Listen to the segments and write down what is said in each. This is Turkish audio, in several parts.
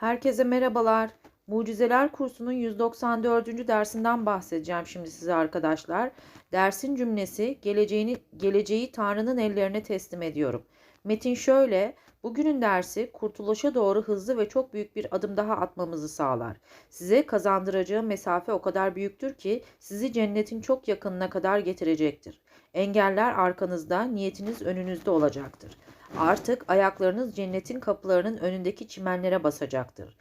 Herkese merhabalar. Mucizeler kursunun 194. dersinden bahsedeceğim şimdi size arkadaşlar. Dersin cümlesi geleceğini geleceği Tanrı'nın ellerine teslim ediyorum. Metin şöyle: Bugünün dersi kurtuluşa doğru hızlı ve çok büyük bir adım daha atmamızı sağlar. Size kazandıracağı mesafe o kadar büyüktür ki sizi cennetin çok yakınına kadar getirecektir. Engeller arkanızda, niyetiniz önünüzde olacaktır. Artık ayaklarınız cennetin kapılarının önündeki çimenlere basacaktır.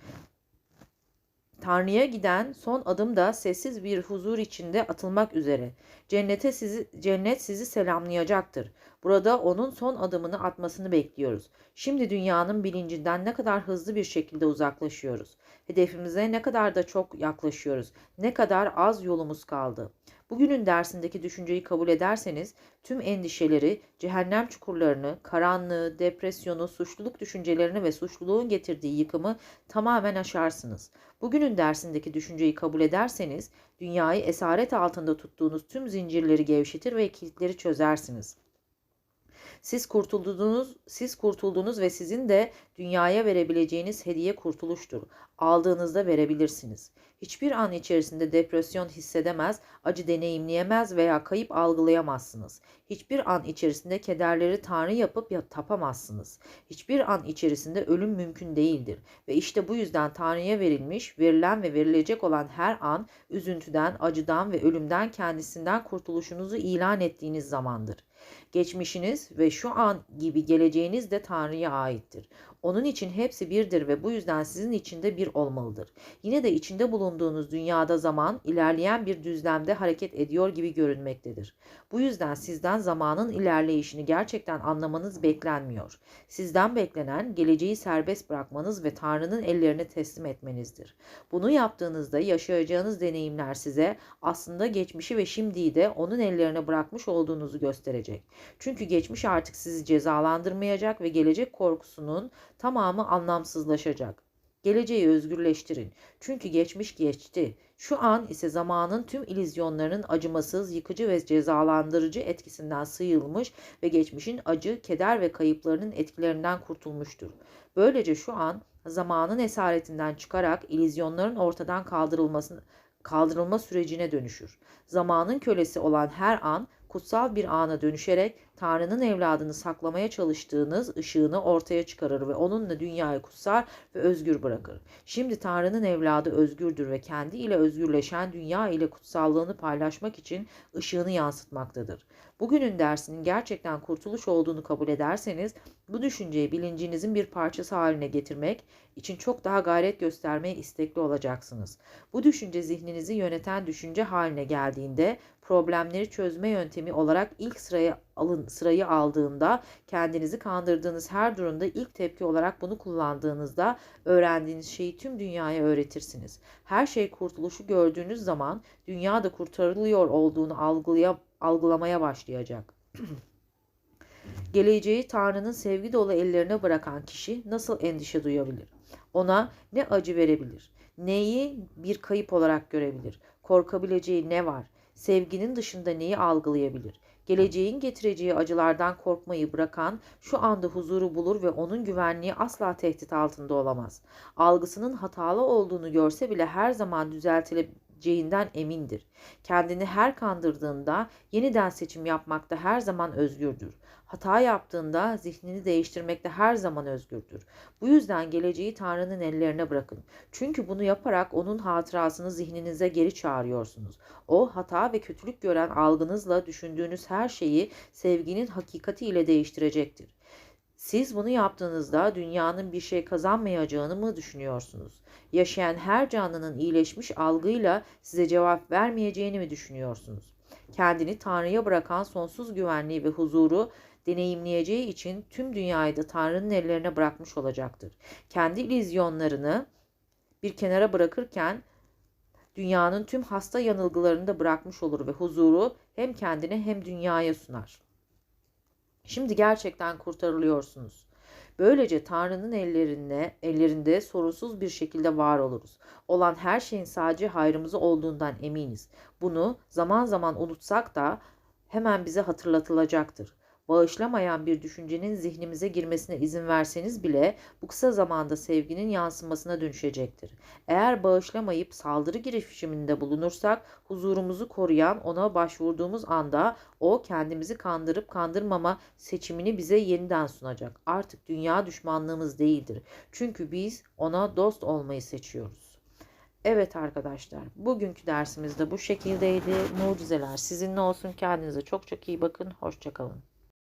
Tanrı'ya giden son adım da sessiz bir huzur içinde atılmak üzere. Cennete sizi cennet sizi selamlayacaktır. Burada onun son adımını atmasını bekliyoruz. Şimdi dünyanın bilincinden ne kadar hızlı bir şekilde uzaklaşıyoruz. Hedefimize ne kadar da çok yaklaşıyoruz. Ne kadar az yolumuz kaldı. Bugünün dersindeki düşünceyi kabul ederseniz tüm endişeleri, cehennem çukurlarını, karanlığı, depresyonu, suçluluk düşüncelerini ve suçluluğun getirdiği yıkımı tamamen aşarsınız. Bugünün dersindeki düşünceyi kabul ederseniz dünyayı esaret altında tuttuğunuz tüm zincirleri gevşetir ve kilitleri çözersiniz. Siz kurtuldunuz, siz kurtuldunuz ve sizin de dünyaya verebileceğiniz hediye kurtuluştur. Aldığınızda verebilirsiniz. Hiçbir an içerisinde depresyon hissedemez, acı deneyimleyemez veya kayıp algılayamazsınız. Hiçbir an içerisinde kederleri tanrı yapıp ya tapamazsınız. Hiçbir an içerisinde ölüm mümkün değildir ve işte bu yüzden tanrıya verilmiş, verilen ve verilecek olan her an üzüntüden, acıdan ve ölümden kendisinden kurtuluşunuzu ilan ettiğiniz zamandır. Geçmişiniz ve şu an gibi geleceğiniz de Tanrı'ya aittir. Onun için hepsi birdir ve bu yüzden sizin içinde bir olmalıdır. Yine de içinde bulunduğunuz dünyada zaman ilerleyen bir düzlemde hareket ediyor gibi görünmektedir. Bu yüzden sizden zamanın ilerleyişini gerçekten anlamanız beklenmiyor. Sizden beklenen geleceği serbest bırakmanız ve Tanrı'nın ellerine teslim etmenizdir. Bunu yaptığınızda yaşayacağınız deneyimler size aslında geçmişi ve şimdiyi de onun ellerine bırakmış olduğunuzu gösterecek. Çünkü geçmiş artık sizi cezalandırmayacak ve gelecek korkusunun tamamı anlamsızlaşacak. Geleceği özgürleştirin. Çünkü geçmiş geçti. Şu an ise zamanın tüm ilizyonlarının acımasız, yıkıcı ve cezalandırıcı etkisinden sıyrılmış ve geçmişin acı, keder ve kayıplarının etkilerinden kurtulmuştur. Böylece şu an zamanın esaretinden çıkarak ilizyonların ortadan kaldırılmasını kaldırılma sürecine dönüşür. Zamanın kölesi olan her an kutsal bir ana dönüşerek Tanrı'nın evladını saklamaya çalıştığınız ışığını ortaya çıkarır ve onunla dünyayı kutsar ve özgür bırakır. Şimdi Tanrı'nın evladı özgürdür ve kendi ile özgürleşen dünya ile kutsallığını paylaşmak için ışığını yansıtmaktadır. Bugünün dersinin gerçekten kurtuluş olduğunu kabul ederseniz bu düşünceyi bilincinizin bir parçası haline getirmek için çok daha gayret göstermeye istekli olacaksınız. Bu düşünce zihninizi yöneten düşünce haline geldiğinde problemleri çözme yöntemi olarak ilk sıraya alın sırayı aldığında kendinizi kandırdığınız her durumda ilk tepki olarak bunu kullandığınızda öğrendiğiniz şeyi tüm dünyaya öğretirsiniz. Her şey kurtuluşu gördüğünüz zaman dünya da kurtarılıyor olduğunu algılaya, algılamaya başlayacak. Geleceği Tanrı'nın sevgi dolu ellerine bırakan kişi nasıl endişe duyabilir? Ona ne acı verebilir? Neyi bir kayıp olarak görebilir? Korkabileceği ne var? Sevginin dışında neyi algılayabilir? Geleceğin getireceği acılardan korkmayı bırakan şu anda huzuru bulur ve onun güvenliği asla tehdit altında olamaz. Algısının hatalı olduğunu görse bile her zaman düzeltileceğinden emindir. Kendini her kandırdığında yeniden seçim yapmakta her zaman özgürdür. Hata yaptığında zihnini değiştirmekte her zaman özgürdür. Bu yüzden geleceği Tanrı'nın ellerine bırakın. Çünkü bunu yaparak onun hatırasını zihninize geri çağırıyorsunuz. O hata ve kötülük gören algınızla düşündüğünüz her şeyi sevginin hakikati ile değiştirecektir. Siz bunu yaptığınızda dünyanın bir şey kazanmayacağını mı düşünüyorsunuz? Yaşayan her canlının iyileşmiş algıyla size cevap vermeyeceğini mi düşünüyorsunuz? Kendini Tanrı'ya bırakan sonsuz güvenliği ve huzuru deneyimleyeceği için tüm dünyayı da Tanrı'nın ellerine bırakmış olacaktır. Kendi illüzyonlarını bir kenara bırakırken dünyanın tüm hasta yanılgılarını da bırakmış olur ve huzuru hem kendine hem dünyaya sunar. Şimdi gerçekten kurtarılıyorsunuz. Böylece Tanrı'nın ellerinde, ellerinde sorunsuz bir şekilde var oluruz. Olan her şeyin sadece hayrımızı olduğundan eminiz. Bunu zaman zaman unutsak da hemen bize hatırlatılacaktır. Bağışlamayan bir düşüncenin zihnimize girmesine izin verseniz bile bu kısa zamanda sevginin yansımasına dönüşecektir. Eğer bağışlamayıp saldırı girişiminde bulunursak huzurumuzu koruyan ona başvurduğumuz anda o kendimizi kandırıp kandırmama seçimini bize yeniden sunacak. Artık dünya düşmanlığımız değildir. Çünkü biz ona dost olmayı seçiyoruz. Evet arkadaşlar, bugünkü dersimiz de bu şekildeydi. Mucizeler sizinle olsun. Kendinize çok çok iyi bakın. Hoşçakalın.